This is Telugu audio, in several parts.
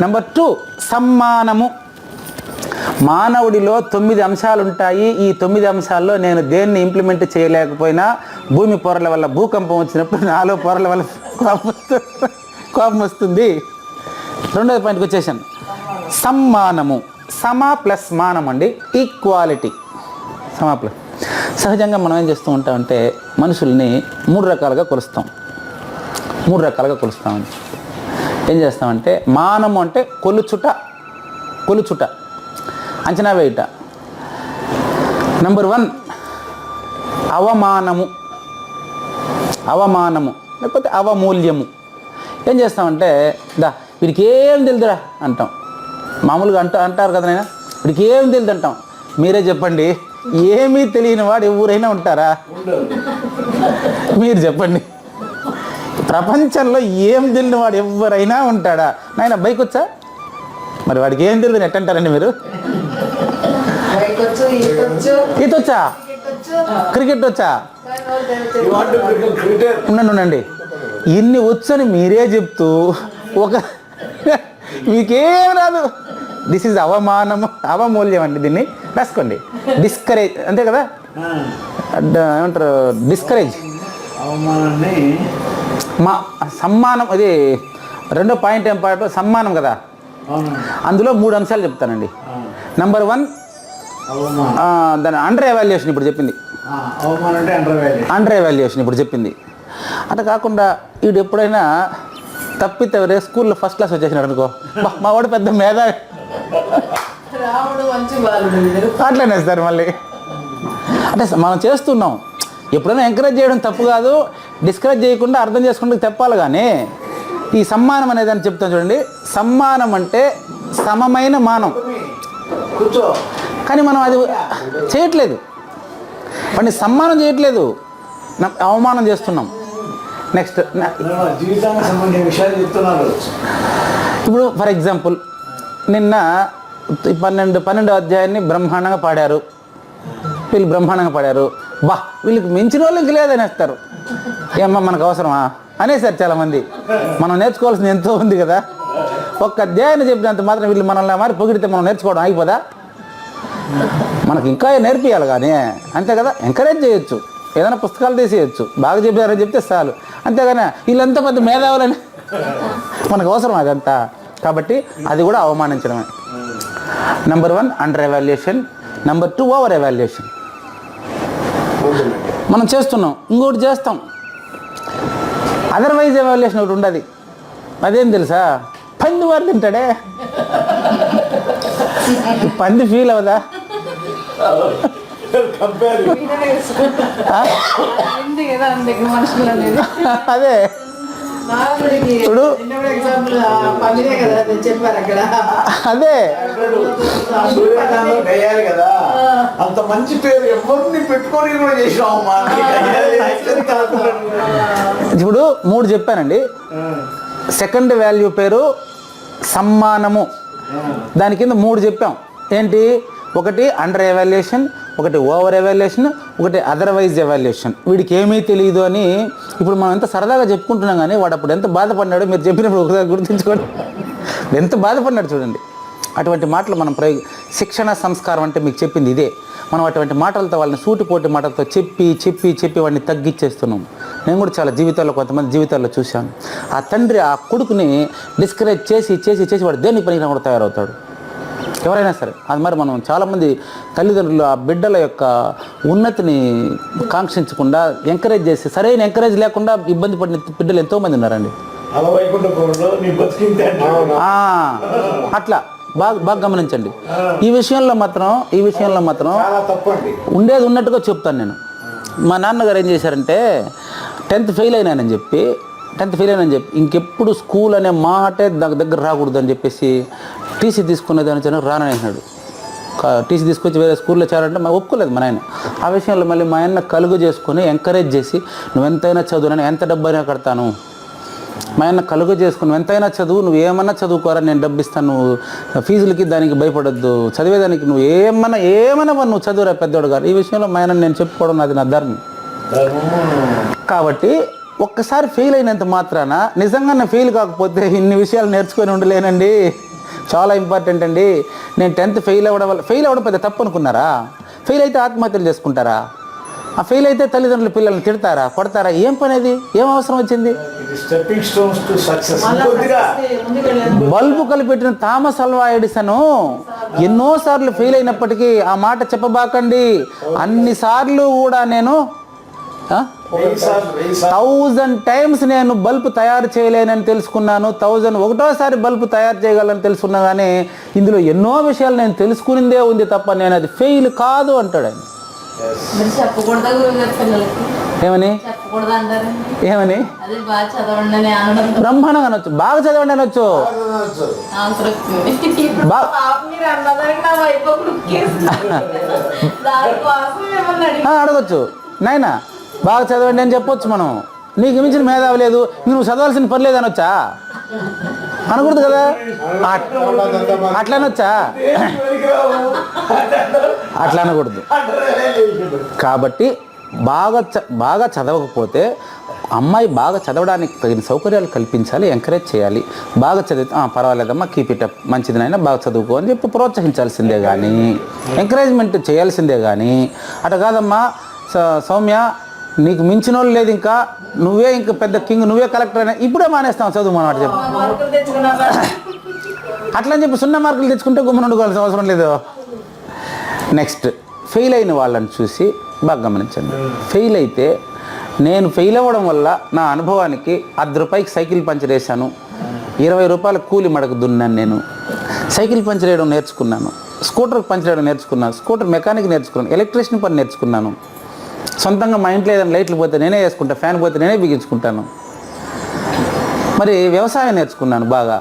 Number two సమ్మానము. మానవుడిలో తొమ్మిది అంశాలు ఉంటాయి ఈ తొమ్మిది అంశాల్లో నేను దేన్ని ఇంప్లిమెంట్ చేయలేకపోయినా భూమి పొరల వల్ల భూకంపం వచ్చినప్పుడు నాలో పొరల వల్ల కోపం కోపం వస్తుంది. రెండోది పాయింట్కి వచ్చేసాను సమ్మానము. సమా ప్లస్ మానం అండి. ఈక్వాలిటీ సమా ప్లస్ సహజంగా మనం ఏం చేస్తూ ఉంటామంటే మనుషుల్ని మూడు రకాలుగా కొలుస్తాం. మూడు రకాలుగా కొలుస్తామండి. ఏం చేస్తామంటే మానము అంటే కొలుచుట కొలుచుట. అంచనా వేయుట. నంబర్ వన్ అవమానము. అవమానము లేకపోతే అవమూల్యము. ఏం చేస్తామంటే దా వీడికి ఏం తెలుదురా అంటాం. మామూలుగా అంట అంటారు కదా నాయన? వీడికి ఏం తెలియదు అంటాం. మీరే చెప్పండి ఏమీ తెలియని వాడు ఎవరైనా ఉంటారా? మీరు చెప్పండి. ప్రపంచంలో ఏం తెలియని వాడు ఎవరైనా ఉంటాడా? నాయన బైక్ వచ్చా మరి వాడికి ఏం తెలియదు ఎట్ట అంటారండి మీరు? బైకొచ్చు ఈతొచ్చు? ఈత వచ్చా క్రికెటొచ్చు. క్రికెట్ వచ్చా కానీ వాళ్ళు తెలియదు. You want to become cricketer? ఉండండి ఉండండి. ఇన్ని వచ్చని మీరే చెప్తూ ఒక మీకేం రాదు. దిస్ ఇస్ అవమానము అవమూల్యం అండి దీన్ని. రాసుకోండి. డిస్కరేజ్ అంతే కదా? ఏమంటారు? డిస్కరేజ్ అవమానాన్ని మా సమ్మానం అది రెండో పాయింట్ ఏం పాయింట్ సమ్మానం కదా? అందులో మూడు అంశాలు చెప్తానండి. నంబర్ వన్ అవమానం. ఆ, దాని అండర్ ఎవాల్యుయేషన్ ఇప్పుడు చెప్పింది. ఆ, అవమానం అంటే అండర్ వాల్యూ అండర్ ఎవాల్యుయేషన్ ఇప్పుడు చెప్పింది. అట్లా కాకుండా వీడు ఎప్పుడైనా తప్పితే రే స్కూల్లో ఫస్ట్ క్లాస్ వచ్చేసినాడు అనుకో మా వాడు పెద్ద మేధావి. అట్లనే సార్ మళ్ళీ. అంటే మనం చేస్తున్నాం. ఎప్పుడైనా ఎంకరేజ్ చేయడం తప్పు కాదు. డిస్కరేజ్ చేయకుండా అర్థం చేసుకుంటూ తెప్పాలి కానీ ఈ సమ్మానం అనేది అని చెప్తాను చూడండి. సమ్మానం అంటే సమమైన మానం. కూర్చో. కానీ మనం అది చేయట్లేదు. వాడిని సమ్మానం చేయట్లేదు. అవమానం చేస్తున్నాం. నెక్స్ట్ నేను జీవితానికి సంబంధించిన విషయాలు చెప్తున్నారు. ఇప్పుడు ఫర్ ఎగ్జాంపుల్ నిన్న ఈ పన్నెండు పన్నెండో అధ్యాయాన్ని బ్రహ్మాండంగా పాడారు. వీళ్ళు బ్రహ్మాండంగా పాడారు. బా వీళ్ళకి మించిన వాళ్ళు ఇంక లేదనేస్తారు. ఏమ్మా మనకు అవసరమా? అనేసారు చాలామంది. మనం నేర్చుకోవాల్సింది ఎంతో ఉంది కదా. ఒక్క అధ్యాయాన్ని చెప్పినంత మాత్రం వీళ్ళు మనల్ని మరి పొగిడితే మనం నేర్చుకోవడం అయిపోదా మనకి ఇంకా నేర్పియాలి కానీ అంతే కదా? ఎంకరేజ్ చేయొచ్చు. ఏదైనా పుస్తకాలు తీసేయచ్చు. బాగా చెప్పారని చెప్తే చాలు. అంతేగాని వీళ్ళంతా పెద్ద మేధావులని మనకు అవసరం అదంతా. కాబట్టి అది కూడా అవమానించడమే. Number one under evaluation number two over evaluation మనం చేస్తున్నాం. ఇంకోటి చేస్తాం. అదర్వైజ్ ఎవాల్యుయేషన్ ఒకటి ఉండదు. అదేం తెలుసా? పంది వారు తింటాడే. పంది ఫీల్ అవదా అదే. అక్కడ అదే. అంత మంచి పేరు ఎవరిని పెట్టుకొని కూడా. ఇప్పుడు మూడు చెప్పానండి. సెకండ్ వాల్యూ పేరు సమ్మానము. దాని కింద మూడు చెప్పాం. ఏంటి? ఒకటి అండర్ ఎవాల్యుయేషన్ ఒకటి ఓవర్ ఎవాల్యుయేషన్ ఒకటి అదర్వైజ్ ఎవాల్యుయేషన్ వీడికి ఏమీ తెలియదు అని ఇప్పుడు మనం ఎంత సరదాగా చెప్పుకుంటున్నాం కానీ వాడు అప్పుడు ఎంత బాధపడినాడో మీరు చెప్పినప్పుడు ఒకసారి గుర్తుంచుకోండి. ఎంత బాధపడినాడు చూడండి. అటువంటి మాటలు మనం ప్రయోగ శిక్షణ సంస్కారం అంటే మీకు చెప్పింది ఇదే. మనం అటువంటి మాటలతో వాళ్ళని సూటిపోటి మాటలతో చెప్పి చెప్పి చెప్పి వాడిని తగ్గించేస్తున్నాం నేను కూడా చాలా జీవితాల్లో కొంతమంది జీవితాల్లో చూశాను ఆ తండ్రి ఆ కొడుకుని డిస్కరేజ్ చేసి చేసి చేసి వాడు దేనికి పనికి కూడా తయారవుతాడు? ఎవరైనా సరే అది మరి మనం చాలామంది తల్లిదండ్రులు ఆ బిడ్డల యొక్క ఉన్నతిని కాంక్షించకుండా ఎంకరేజ్ చేసి సరైన ఎంకరేజ్ లేకుండా ఇబ్బంది పడిన బిడ్డలు ఎంతోమంది ఉన్నారండి? అట్లా. బాగా బాగా గమనించండి. ఈ విషయంలో మాత్రం ఈ విషయంలో మాత్రం ఉండేది ఉన్నట్టుగా చెప్తాను నేను. మా నాన్నగారు ఏం చేశారంటే టెన్త్ ఫెయిల్ అయినానని చెప్పి టెన్త్ ఫెయిల్ అయినని చెప్పి ఇంకెప్పుడు స్కూల్ అనే మాటే దగ్గర దగ్గర రాకూడదు అని చెప్పేసి టీసీ తీసుకునేదాని చెప్పి రానని అన్నాడు. టీసీ తీసుకొచ్చి వేరే స్కూల్లో చేరాలంటే మా ఒప్పుకోలేదు మా నాయన. ఆ విషయంలో మళ్ళీ మా ఆయన కలుగు చేసుకొని ఎంకరేజ్ చేసి నువ్వు ఎంతైనా చదువునని ఎంత డబ్బైనా కడతాను. మా ఆయన కలుగ చేసుకుని ఎంతైనా చదువు నువ్వు ఏమన్నా చదువుకోరా నేను డబ్బిస్తాను నువ్వు ఫీజులకి దానికి భయపడొద్దు. చదివేదానికి నువ్వు ఏమన్నా ఏమన్నా నువ్వు చదువురా పెద్దోడు గారు. ఈ విషయంలో మా ఆయన నేను చెప్పుకోవడం నాది నా ధర్మం. కాబట్టి ఒక్కసారి ఫెయిల్ అయినంత మాత్రాన నిజంగా నేను ఫెయిల్ కాకపోతే ఇన్ని విషయాలు నేర్చుకొని ఉండలేనండి. చాలా ఇంపార్టెంట్ అండి. నేను టెన్త్ ఫెయిల్ అవ్వడం వల్ల ఫెయిల్ అవ్వడం పెద్ద తప్పు అనుకున్నారా? ఫెయిల్ అయితే ఆత్మహత్యలు చేసుకుంటారా? ఆ ఫెయిల్ అయితే తల్లిదండ్రులు పిల్లల్ని తిడతారా కొడతారా? ఏం పని అది ఏం అవసరం వచ్చింది? బల్బు కలిపెట్టిన థామస్ అల్వా ఎడిసన్ ఎన్నోసార్లు ఫెయిల్ అయినప్పటికీ ఆ మాట చెప్పబాకండి. అన్నిసార్లు కూడా నేను థౌజండ్ టైమ్స్ నేను బల్బ్ తయారు చేయలేనని తెలుసుకున్నాను. థౌజండ్ ఒకటోసారి బల్బ్ తయారు చేయగలని తెలుసుకున్నా కానీ ఇందులో ఎన్నో విషయాలు నేను తెలుసుకునిందే ఉంది తప్ప నేను అది ఫెయిల్ కాదు అంటాడు ఆయన. మీరు చెప్పకూడదా గురుగారు పిల్లలకి? ఏమని? చెప్పకూడదు ఏమని? అదే బాగా చదవండి అని అనడం. బ్రహ్మాండంగా అనొచ్చు. బాగా చదవండి అనొచ్చు. ఆన్సర్ వచ్చింది బా- పాప మీరు అన్నదానికి నా వైపు ఒక look వేస్తుంది. దానికోసం మిమ్మల్ని అడిగి ఆ, అడగొచ్చు. నాయనా బాగా చదవండి అని చెప్పొచ్చు మనం. నీకు మించిన మేధావి లేదు. ఇంక నువ్వు చదవాల్సిన పని లేదు అనొచ్చా? అనకూడదు కదా? అట్- అట్లా అనొచ్చా అట్లా అనకూడదు కాబట్టి బాగా చ బాగా చదవకపోతే అమ్మాయి బాగా చదవడానికి తగిన సౌకర్యాలు కల్పించాలి ఎంకరేజ్ చేయాలి. బాగా చదివితే "ఆ, పర్వాలేదమ్మా కీప్ ఇట్ అప్ మంచిదినైనా బాగా చదువుకో అని చెప్పి ప్రోత్సహించాల్సిందే కానీ ఎంకరేజ్మెంట్ చేయాల్సిందే కానీ అట కాదమ్మా స- సౌమ్య నీకు మించిన వాళ్ళు లేదు ఇంకా. నువ్వే ఇంకా పెద్ద కింగ్ నువ్వే కలెక్టర్ అయినా ఇప్పుడే మానేస్తావు చదువు మనం అటు చెప్పు మార్కులు తెచ్చుకున్నా అట్లా అని చెప్పి సున్నా మార్కులు తెచ్చుకుంటే గుమ్మని ఉండుకోవాల్సిన అవసరం లేదు. నెక్స్ట్ ఫెయిల్ అయిన వాళ్ళని చూసి బాగా గమనించండి. ఫెయిల్ అయితే నేను ఫెయిల్ అవ్వడం వల్ల నా అనుభవానికి అర్ధ రూపాయికి సైకిల్ పంచర్ వేసాను ఇరవై రూపాయల కూలి మడకు దున్నాను నేను. సైకిల్ పంచర్ వేయడం నేర్చుకున్నాను. స్కూటర్ పంచర్ వేయడం నేర్చుకున్నాను. స్కూటర్ మెకానిక్ నేర్చుకున్నాను. ఎలక్ట్రీషియన్ పని నేర్చుకున్నాను. సొంతంగా మా ఇంట్లో ఏదైనా లైట్లు పోతే నేనే వేసుకుంటా ఫ్యాన్ పోతే నేనే బిగించుకుంటాను. మరి వ్యవసాయం నేర్చుకున్నాను బాగా.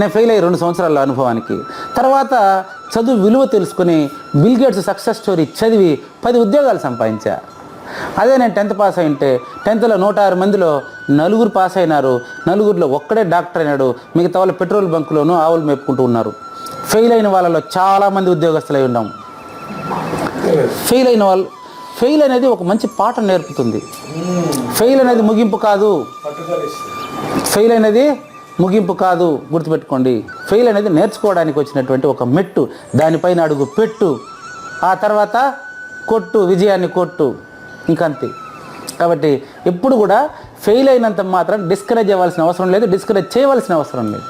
నేను ఫెయిల్ అయ్యి రెండు సంవత్సరాల అనుభవానికి. తర్వాత చదువు విలువ తెలుసుకొని బిల్ గేట్స్ సక్సెస్ స్టోరీ చదివి పది ఉద్యోగాలు సంపాదించా. అదే నేను టెన్త్ పాస్ అయింటే టెన్త్లో నూట ఆరు మందిలో నలుగురు పాస్ అయినారు. నలుగురిలో ఒక్కడే డాక్టర్ అయినాడు. మిగతా వాళ్ళు పెట్రోల్ బంకులోనూ ఆవులు మేపుకుంటూ ఉన్నారు. ఫెయిల్ అయిన వాళ్ళలో చాలామంది ఉద్యోగస్తులై ఉన్నాం. ఫెయిల్ అయిన వాళ్ళు ఫెయిల్ అనేది ఒక మంచి పాఠం నేర్పుతుంది. ఫెయిల్ అనేది ముగింపు కాదు. ఫెయిల్ అనేది ముగింపు కాదు. గుర్తుపెట్టుకోండి. ఫెయిల్ అనేది నేర్చుకోవడానికి వచ్చినటువంటి ఒక మెట్టు. దానిపైన అడుగు పెట్టు. ఆ తర్వాత కొట్టు విజయాన్ని కొట్టు. ఇంకంతే. కాబట్టి ఎప్పుడు కూడా ఫెయిల్ అయినంత మాత్రం డిస్కరేజ్ అవ్వాల్సిన అవసరం లేదు. డిస్కరేజ్ చేయవలసిన అవసరం లేదు.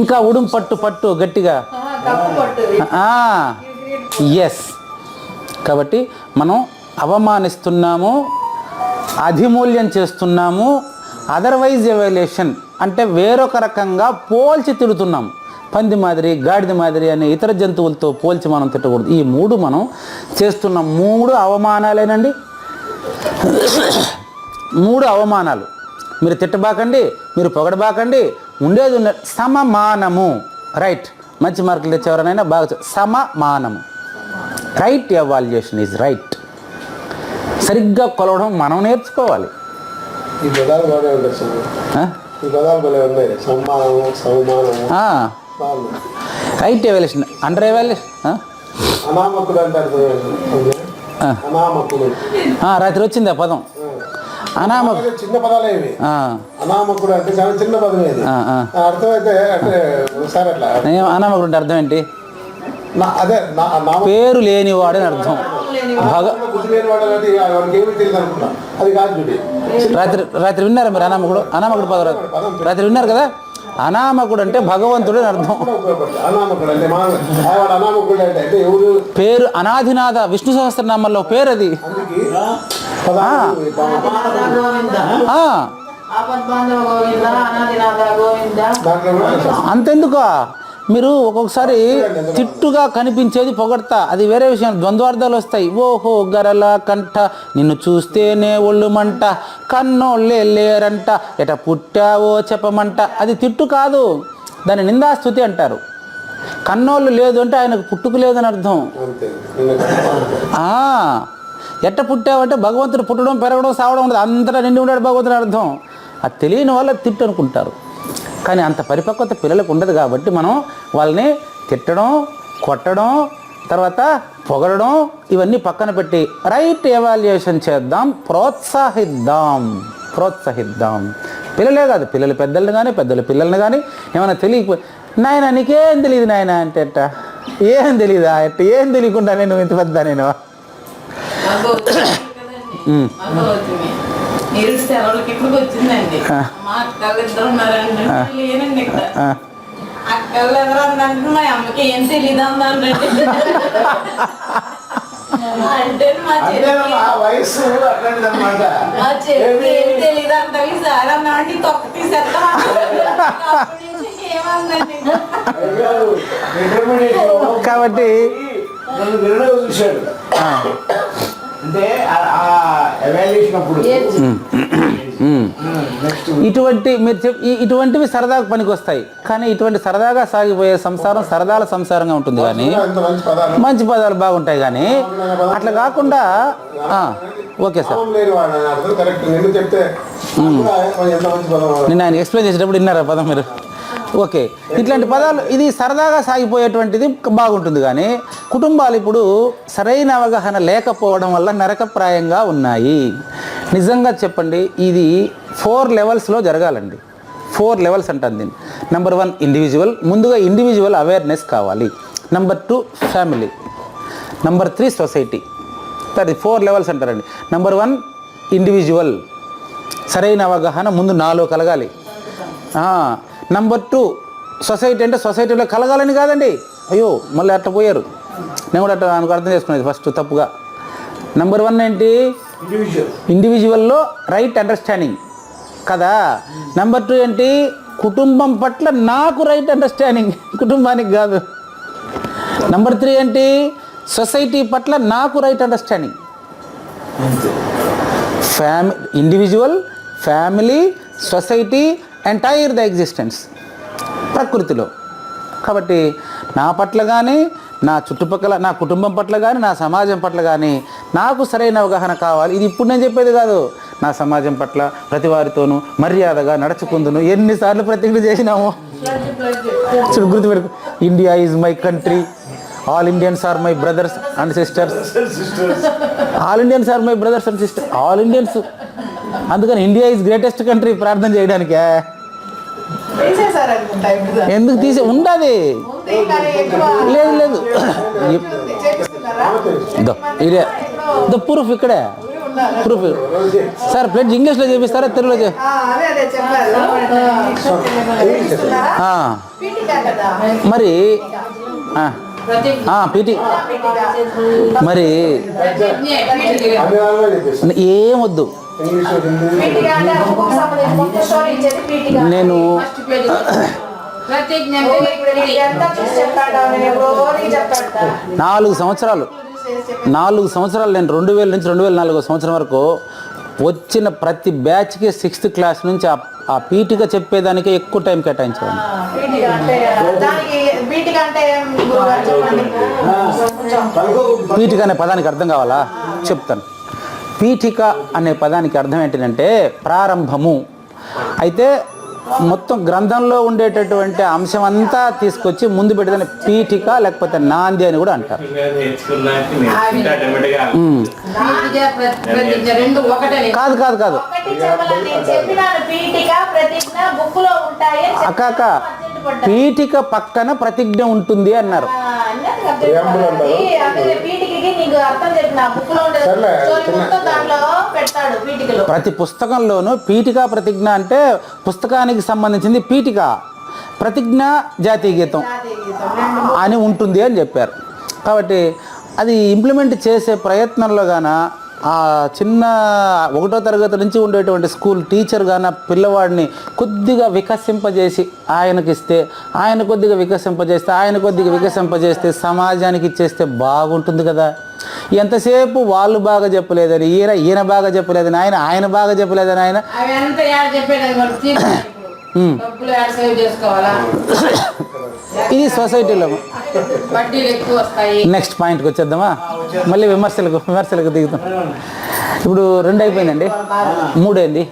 ఇంకా ఉడుం పట్టు పట్టు గట్టిగా. ఎస్ కాబట్టి మనం అవమానిస్తున్నాము అధిమూల్యం చేస్తున్నాము అదర్వైజ్ ఎవాల్యుయేషన్ అంటే వేరొక రకంగా పోల్చి తిడుతున్నాం పంది మాదిరి గాడిద మాదిరి అనే ఇతర జంతువులతో పోల్చి మనం తిట్టకూడదు. ఈ మూడు మనం చేస్తున్న మూడు అవమానాలేనండి? మూడు అవమానాలు. మీరు తిట్టబాకండి మీరు పొగడబాకండి ఉండేది ఉన్న సమమానము. రైట్ మంచి మార్కులు తెచ్చేవారనైనా బాగా సమమానము. Right evaluation is right. సరిగ్గా కొలవడం మనం నేర్చుకోవాలి. Sir. Right evaluation under evaluation రాత్రి వచ్చింది ఆ. పదం అనామకు చిన్న పదాలే ఆ, అనామకుడు అంటే చాలా చిన్న ఇది. ఆ అర్థమైతే అంటే ఒకసారి అట్లా. అనామకుడు అంటే అర్థం ఏంటి? నా అదే నా పేరు లేనివాడు అని అర్థం. భగ అది కాదు రాత్రి రాత్రి విన్నారా మీరు అనామకుడు? అనామకుడు పదం రాత్రి. విన్నారు కదా? అనామకుడు అంటే భగవంతుడు అని అర్థం. పేరు అనాదినాథ విష్ణు సహస్రనామంలో పేరు అది. అంతెందుకు? మీరు ఒక్కొక్కసారి తిట్టుగా కనిపించేది పొగడతా. అది వేరే విషయం. ద్వంద్వార్థాలు వస్తాయి. ఓహో గరల కంట నిన్ను చూస్తేనే ఒళ్ళు మంట. కన్నోళ్ళే లేరంట. ఎట పుట్టావో చెప్పమంట. అది తిట్టు కాదు. దాన్ని నిందాస్తుతి అంటారు. కన్నోళ్ళు లేదు అంటే ఆయనకు పుట్టుకు లేదని అర్థం. ఎట్ట పుట్టావంటే భగవంతుడు పుట్టడం పెరగడం సావడం ఉండదు అంతటా నిండి ఉన్నాడు భగవంతుడు అర్థం. అది తెలియని వాళ్ళ తిట్టు అనుకుంటారు. కానీ అంత పరిపక్వత పిల్లలకు ఉండదు కాబట్టి మనం వాళ్ళని తిట్టడం కొట్టడం తర్వాత పొగడడం ఇవన్నీ పక్కన పెట్టి రైట్ ఎవాల్యుయేషన్ చేద్దాం ప్రోత్సహిద్దాం ప్రోత్సహిద్దాం. పిల్లలే కాదు పిల్లలు పెద్దలను కానీ పెద్దలు పిల్లల్ని కానీ ఏమైనా తెలియకపోయి నాయన నీకేం తెలియదు నాయన? అంటే ఎట్ట? ఏం తెలియదా ఎట్ట ఏం తెలియకుండా నేను ఇంత పెద్ద నేను మీరు సెలవులకి ఇక్కడికి వచ్చిందండి. మా అక్కలు ఇద్దరు ఉన్నారండి. లేనండి ఇక్కడ. ఆ, అక్కలు ఎవరు అన్నారంటే మా అమ్మకి ఏం తెలియదు అన్నారండి. అంటే మా వయసు మా చెల్లి ఏం తెలియదు తొక్క తీసేస్తాం కాబట్టి చూశాడు. అంటే అప్పుడు. ఇటువంటి మీరు ఇటువంటివి సరదాగా పనికి వస్తాయి కానీ ఇటువంటి సరదాగా సాగిపోయే సంసారం సరదాల సంసారంగా ఉంటుంది కానీ మంచి పదాలు. బాగుంటాయి కానీ అట్లా కాకుండా ఆ, ఓకే సార్. నిన్న ఆయన ఎక్స్ప్లెయిన్ చేసేటప్పుడు విన్నారా పదం మీరు? ఓకే. ఇట్లాంటి పదాలు ఇది సరదాగా సాగిపోయేటువంటిది బాగుంటుంది కానీ కుటుంబాలు ఇప్పుడు సరైన అవగాహన లేకపోవడం వల్ల నరకప్రాయంగా ఉన్నాయి. నిజంగా చెప్పండి ఇది ఫోర్ లెవెల్స్లో జరగాలండి. ఫోర్ లెవెల్స్ అంటాను దీన్ని. నెంబర్ వన్ ఇండివిజువల్ ముందుగా ఇండివిజువల్ అవేర్నెస్ కావాలి. Number two family number three society అది ఫోర్ లెవెల్స్ అంటారండి. నెంబర్ వన్ ఇండివిజువల్ సరైన అవగాహన ముందు నాలో కలగాలి. నంబర్ టూ సొసైటీ అంటే సొసైటీలో కలగాలని కాదండి. అయ్యో మళ్ళీ అట్లా పోయారు. నేను కూడా అట్లా నాకు అర్థం చేసుకునేది ఫస్ట్ తప్పుగా. నెంబర్ వన్ ఏంటి? ఇండివిజువల్ ఇండివిజువల్లో రైట్ అండర్స్టాండింగ్ కదా? నెంబర్ టూ ఏంటి? కుటుంబం పట్ల నాకు రైట్ అండర్స్టాండింగ్ కుటుంబానికి కాదు. నెంబర్ త్రీ ఏంటి? సొసైటీ పట్ల నాకు right understanding ఫ్యామి individual family society entire the existence ప్రకృతిలో. కాబట్టి నా పట్ల కానీ నా చుట్టుపక్కల నా కుటుంబం పట్ల కానీ నా సమాజం పట్ల కానీ నాకు సరైన అవగాహన కావాలి. ఇది ఇప్పుడు నేను చెప్పేది కాదు. నా సమాజం పట్ల ప్రతి వారితోనూ మర్యాదగా నడుచుకుందును. ఎన్నిసార్లు ప్రతిజ్ఞ చేసినాము? చూడు India is my country all Indians are my brothers and sisters sisters all Indians are my brothers and sister all Indians అందుకని ఇండియా ఈజ్ గ్రేటెస్ట్ కంట్రీ ప్రార్థన చేయడానికే. ఎందుకు తీసి? ఉండదు. లేదు లేదు. ఇదో ఇదో. ప్రూఫ్ ఇక్కడే. ప్రూఫ్ సార్ ప్లేట్ ఇంగ్లీష్లో చేపిస్తారా తెలుగులో మరి ఆ, ఆ, పీటీ మరి అన్ని దానిలో చెప్పేసి ఏం వద్దు. ఇంగ్లీష్ హిందీ పీఠిక అంటే ఒక బుక్ సంబంధించి మొత్తం స్టోరీ ఇచ్చేది పీఠిక. నేను నాలుగు సంవత్సరాలు. నాలుగు సంవత్సరాలు నేను రెండు వేల నుంచి రెండు వేల నాలుగో సంవత్సరం వరకు వచ్చిన ప్రతి బ్యాచ్కి సిక్స్త్ క్లాస్ నుంచి ఆ- ఆ పీఠిక చెప్పేదానికే ఎక్కువ టైం పలుకో పీఠిక అనే పదానికి అర్థం కావాలా? చెప్తాను. పీఠిక అనే పదానికి అర్థం ఏంటంటే ప్రారంభము. అయితే మొత్తం గ్రంథంలో ఉండేటటువంటి అంశం అంతా తీసుకొచ్చి ముందు పెట్టేదాన్ని పీఠిక లేకపోతే నాంది అని కూడా అంటారు. కాదు కాదు కాదు. ఒకటి చెప్పాలని నేను చెప్పినాను పీఠిక ప్రతిజ్ఞ బుక్లో ఉంటాయి అని అక్క అక్క. అర్జెంట్ పడ్డా. పీఠిక పక్కన ప్రతిజ్ఞ ఉంటుంది అన్నారు. నీకు అర్థం చెప్పిన బుక్లో దాంట్లో పెడతాడు పీఠికలో. ప్రతి పుస్తకంలోనూ పీఠిక ప్రతిజ్ఞ అంటే పుస్తకానికి సంబంధించింది పీఠిక ప్రతిజ్ఞ జాతీయ గీతం అని ఉంటుంది అని చెప్పారు. కాబట్టి అది ఇంప్లిమెంట్ చేసే ప్రయత్నంలో గాన ఆ చిన్న ఒకటో తరగతి నుంచి ఉండేటువంటి స్కూల్ టీచర్ గాన పిల్లవాడిని కొద్దిగా వికసింపజేసి ఆయనకి ఇస్తే ఆయన కొద్దిగా వికసింపజేస్తే ఆయన కొద్దిగా వికసింపజేస్తే సమాజానికి ఇచ్చేస్తే బాగుంటుంది కదా. ఎంతసేపు వాళ్ళు బాగా చెప్పలేదని ఈయన ఈయన బాగా చెప్పలేదని ఆయన ఆయన బాగా చెప్పలేదని ఆయన. డబ్బులు ఇది సొసైటీలో. నెక్స్ట్ పాయింట్కి వచ్చేద్దామా? మళ్ళీ విమర్శలకు విమర్శలకు దిగుతాం. ఇప్పుడు రెండు అయిపోయిందండి. మూడేంది.